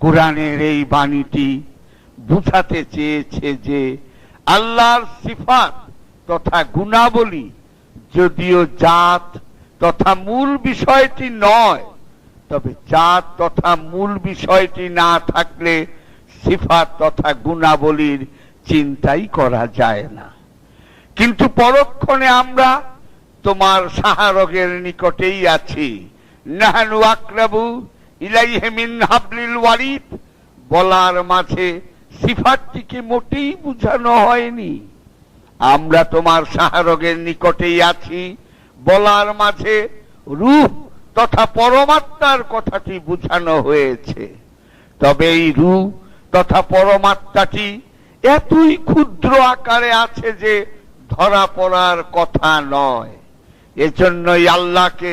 কোরআনের এই বাণীটি বুঝাতে চেয়েছে যে আল্লাহর সিফাত তথা গুণাবলী যদিও জাত তথা মূল বিষয়টি নয়, তবে জাত তথা মূল বিষয়টি না থাকলে সিফাত তথা গুণাবলীর চিন্তাই করা যায় না। কিন্তু পরক্ষণে আমরা তোমার সাহারগের নিকটেই আছি। নাহানু আকরাবু ইলাইহে মিন হাবলিল বলার মাঝে সিফাতটিকে মোটেই বুঝানো হয়নি। আমরা তোমার সাহারগের নিকটেই আছি, বলার মাঝে রূহ তথা পরমাত্মার কথাটি বুঝানো হয়েছে। তবে এই রূহ তথা পরমাত্মাটি এতই ক্ষুদ্র আকারে আছে যে ধরা পড়ার কথা নয়। এজন্যই আল্লাহকে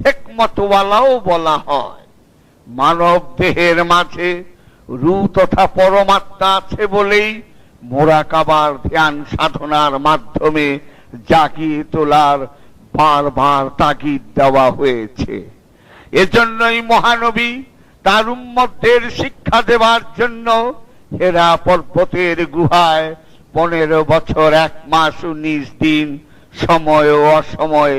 হেকমতওয়ালাও বলা হয়। মানব দেহের মাঝে রু তথা পরমাত্মা আছে বলেই মোরাকাবার ধ্যান সাধনার মাধ্যমে জাগিয়ে তোলার বারবার তাগিদ দেওয়া হয়েছে। এজন্যই মহানবী তার উম্মতদের শিক্ষা দেওয়ার জন্য হেরা পর্বতের গুহায় পনেরো বছর এক মাস উনিশ দিন সময় ও অসময়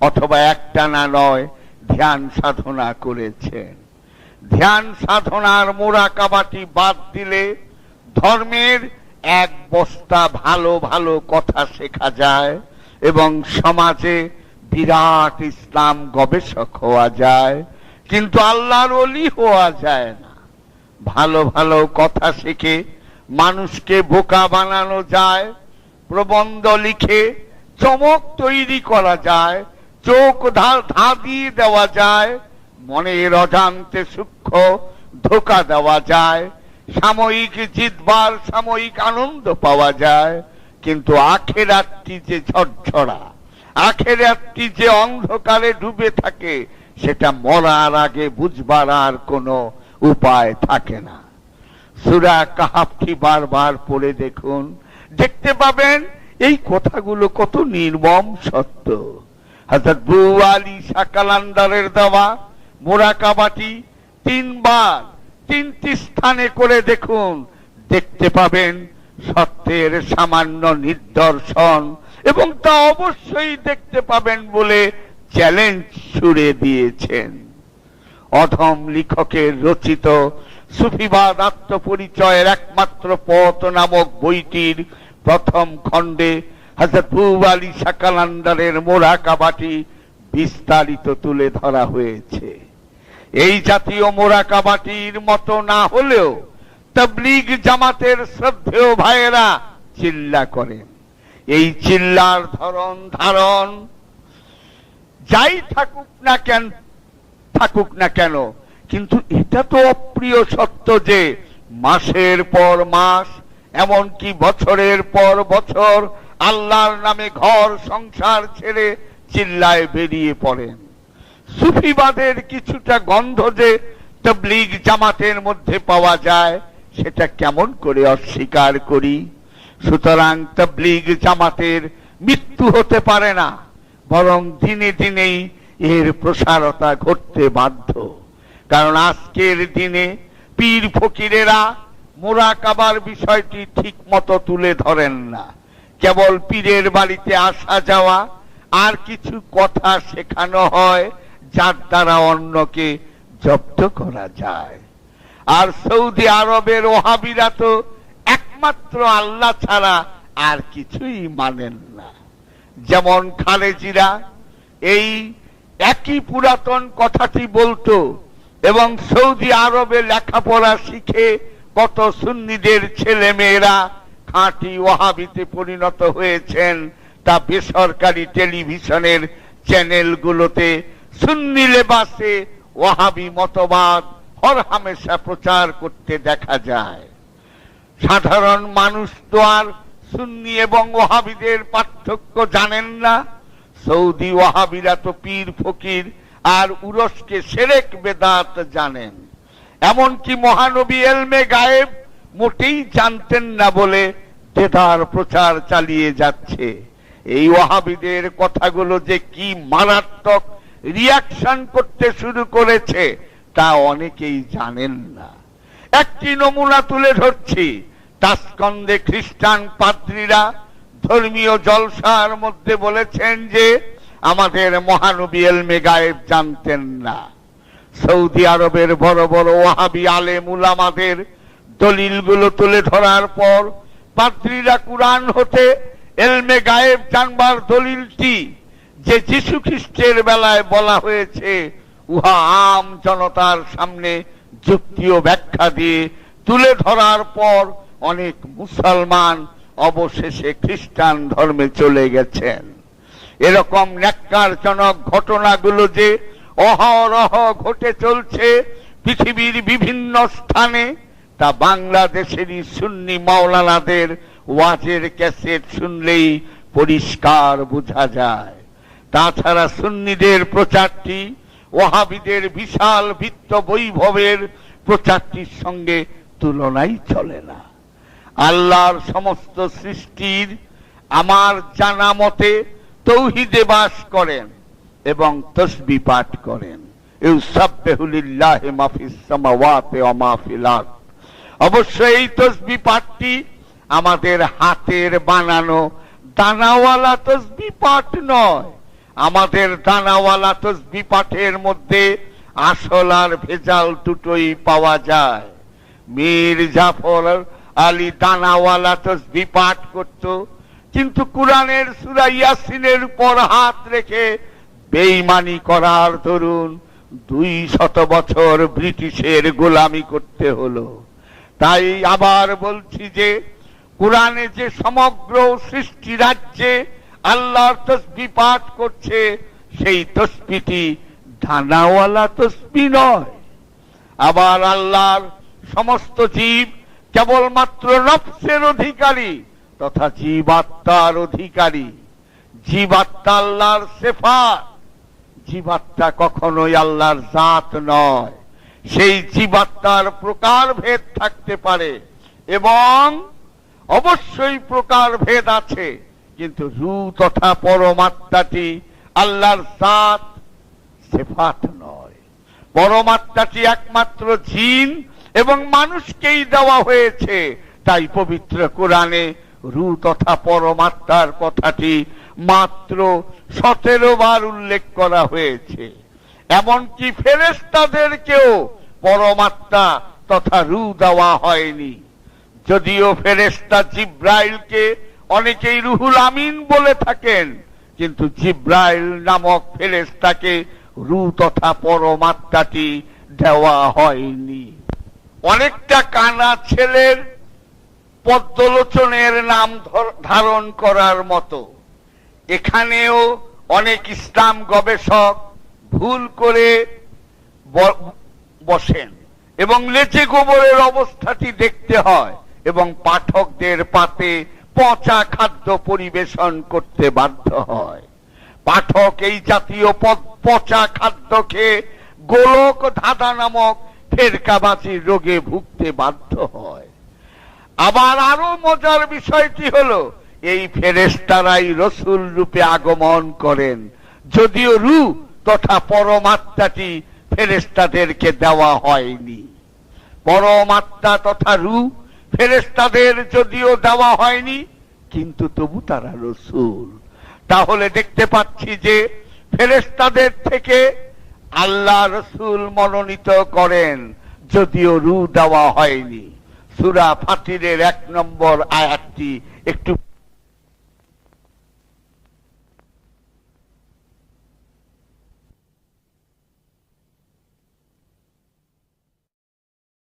অথবা একটানা নয় ধ্যান সাধনা করেছেন। ধ্যান সাধনার মোরাকাবাটি বাদ দিলে ধর্মের এক বস্তা ভালো ভালো কথা শেখা যায় এবং সমাজে বিরাট ইসলাম গবেষক হওয়া যায়, কিন্তু আল্লাহর অলি হওয়া যায় না। ভালো ভালো কথা শিখে, মানুষকে বোকা বানানো যায়, প্রবন্ধ লিখে চমক তৈরি করা যায়, চোখ ধা দিয়ে দেওয়া যায়, মনের অজান্তে সূক্ষ্ম ধোকা দেওয়া যায়। সাময়িক জিতবার, সাময়িক আনন্দ পাওয়া যায়। কিন্তু আখেরাতটি যে ঝরঝরা, আখেরাতটি যে অন্ধকারে ডুবে থাকে, সেটা মরার আগে বুঝবার আর কোনো উপায় থাকে না। সুরা কাহাবটি বারবার পড়ে দেখুন, দেখতে পাবেন এই কথাগুলো কত নির্মম সত্য। হাজরত বু আলী সাকালান্দারের দেওয়া মোরাকাবাটি তিনবার, তিনটি স্থানে করে দেখুন, দেখতে পাবেন সত্যের সামান্য নিদর্শন এবং তা অবশ্যই দেখতে পাবেন বলে চ্যালেঞ্জ ছুড়ে দিয়েছেন। অধম লেখকের রচিত সুফিবাদ আত্মপরিচয়ের একমাত্র পথ নামক বইটির প্রথম খণ্ডে হাজরত আলী সাকালান্দারের মোরাকাবাটি বিস্তারিত তুলে ধরা হয়েছে। এই জাতীয় মোরাকাবাটির মতো না হলেও তবলিগ জামাতের শ্রদ্ধেয় ভাইয়েরা চিল্লা করেন। এই চিল্লার ধরন ধারণ যাই থাকুক না কেন, থাকুক না কেন, কিন্তু এটা তো অপ্রিয় সত্য যে মাসের পর মাস, এমনকি বছরের পর বছর আল্লাহর নামে ঘর সংসার ছেড়ে চিল্লায় বেরিয়ে পড়েন। সুফিবাদের কিছুটা গন্ধ যে তবলিগ জামাতের মধ্যে পাওয়া যায়, সেটা কেমন করে অস্বীকার করি? সুতরাং তবলিগ জামাতের মৃত্যু হতে পারে না, বরং দিনে দিনেই এর প্রসারতা ঘটতে বাধ্য। কারণ আজকের দিনে পীর ফকিরেরা মোরাকাবার বিষয়টি ঠিক মতো তুলে ধরেন না। কেবল পীরের বাড়িতে আসা যাওয়া, আর কিছু কথা শেখানো হয় যার দ্বারা অন্যকে জব্দ করা যায়। আর সৌদি আরবের ওহাবিরা তো একমাত্র আল্লাহ ছাড়া আর কিছুই মানেন না। যেমন খালেজিরা এই একই পুরাতন কথাটি বলতো এবং সৌদি আরবে লেখাপড়া শিখে কত সুন্নিদের ছেলে মেয়েরা খাঁটি ওহাবিতে পরিণত হয়েছেন তা বেসরকারি টেলিভিশনের চ্যানেলগুলোতে সুন্নি লেবাসে ওহাবি মতবাদ হরহামেশা প্রচার করতে দেখা যায়। সাধারণ মানুষ তো আর সুন্নি এবং ওহাবিদের পার্থক্য জানেন না। সৌদি ওহাবিরা তো পীর, ফকির আর উরসকে সেরেক বেদাত জানেন। এমনকি মহানবী এলমে গায়েব মোটেই জানতেন না বলে দেদার প্রচার চালিয়ে যাচ্ছে। এই ওহাবিদের কথাগুলো যে কি মারাত্মক রিয়াকশন করতে শুরু করেছে, তা অনেকেই জানেন না। একটি নমুনা তুলে ধরছি, তাস্কন্দে খ্রিস্টান পাদ্রীরা ধর্মীয় জলসার মধ্যে বলেছেন যে, আমাদের মহানবী এলমে গায়েব জানতেন না। সৌদি আরবের বড় বড় ওয়াহাবি আলেম উলামাদের দলিলগুলো তুলে ধরার পর পাদ্রীরা কুরআন হতে এলমে গায়েব জানবার দলিলটি যে যীশু খ্রিস্টের বেলায় বলা হয়েছে, উহা আম জনতার সামনে যুক্তি ও ব্যাখ্যা দিয়ে তুলে ধরার পর অনেক মুসলমান অবশেষে খ্রিস্টান ধর্মে চলে গেছেন। এরকম ন্যাক্কারজনক ঘটনাগুলো যে অহরহ ঘটে চলছে পৃথিবীর বিভিন্ন স্থানে, তা বাংলাদেশেরই সুন্নি মাওলানাদের ওয়াজের ক্যাসেট শুনলেই পরিষ্কার বোঝা যায়। তাছাড়া সুন্নিদের প্রচারটি ওহাবিদের বিশাল বৃত্ত বৈভবের প্রচারটির সঙ্গে তুলনাই চলে না। আল্লাহর সমস্ত সৃষ্টির আমার জানা মতে তৌহিদে বাস করেন এবং তসবি পাঠ করেন। অবশ্য এই তসবি পাঠটি আমাদের হাতের বানানো দানাওয়ালা তসবি পাঠ নয় আমাদের দানাওয়ালা তসবি পাঠের মধ্যে আসল আর ভেজাল দুটোই পাওয়া যায়। মীর জাফর আলী দানাওয়ালা তসবি পাঠ করত, কিন্তু কোরআনের সূরা ইয়াসিনের উপর হাত রেখে বেইমানি করার দরুন দুই শত বছর ব্রিটিশের গোলামি করতে হলো। তাই আবার বলছি যে, কোরআনে যে সমগ্র সৃষ্টি রাজ্যে আল্লাহর তসবি পাঠ করছে, সেই তসবিটি ধানাওয়ালা তসবি নয়। আবার আল্লাহর সমস্ত জীব কেবলমাত্র নফসের অধিকারী তথা জীবাত্মার অধিকারী। জীবাত্মা আল্লাহর সেফাত, জীবাত্মা কখনোই আল্লাহর জাত নয়। সেই জীবাত্মার প্রকার ভেদ থাকতে পারে এবং অবশ্যই প্রকার ভেদ আছে। কিন্তু রু তথা পরমাত্মাটি আল্লাহর জাত সেফাত নয়। পরমাত্মাটি একমাত্র জিন এবং মানুষকেই দেওয়া হয়েছে। তাই পবিত্র কোরআনে রু তথা পরমাত্মার কথাটি মাত্র সতেরো বার উল্লেখ করা হয়েছে। এমনকি ফেরেস্তাদেরকেও পরমাত্মা তথা রু দেওয়া হয়নি। যদিও ফেরেস্তা জিব্রাইলকে অনেকেই রুহুল আমিন বলে থাকেন, কিন্তু জিব্রাইল নামক ফেরেস্তাকে রু তথা পরমাত্মাটি দেওয়া হয়নি। অনেকটা কানা ছেলের পদ্মলোচনের নাম ধর- ধারণ করার মতো। এখানেও অনেক ইসলাম গবেষক ভুল করে বসেন এবং লেচে গোবরের অবস্থাটি দেখতে হয় এবং পাঠকদের পাতে পচা খাদ্য পরিবেশন করতে বাধ্য হয়। পাঠক এই জাতীয় পচা খাদ্য খেয়ে গোলক ধাঁধা নামক ফেরকাবাজির রোগে ভুগতে বাধ্য হয়। আবার আরও মজার বিষয়টি হলো, এই ফেরেস্তারাই রসুল রূপে আগমন করেন। যদিও রু তথা পরমাত্মাটি ফেরেস্তাদেরকে দেওয়া হয়নি। পরমাত্মা তথা রু ফেরেস্তাদের যদিও দেওয়া হয়নি, কিন্তু তবু তারা রসুল। তাহলে দেখতে পাচ্ছি যে ফেরেস্তাদের থেকে আল্লাহ রসুল মনোনীত করেন, যদিও রু দেওয়া হয়নি। সুরা ফাতিরের এক নম্বর আয়াতটি একটু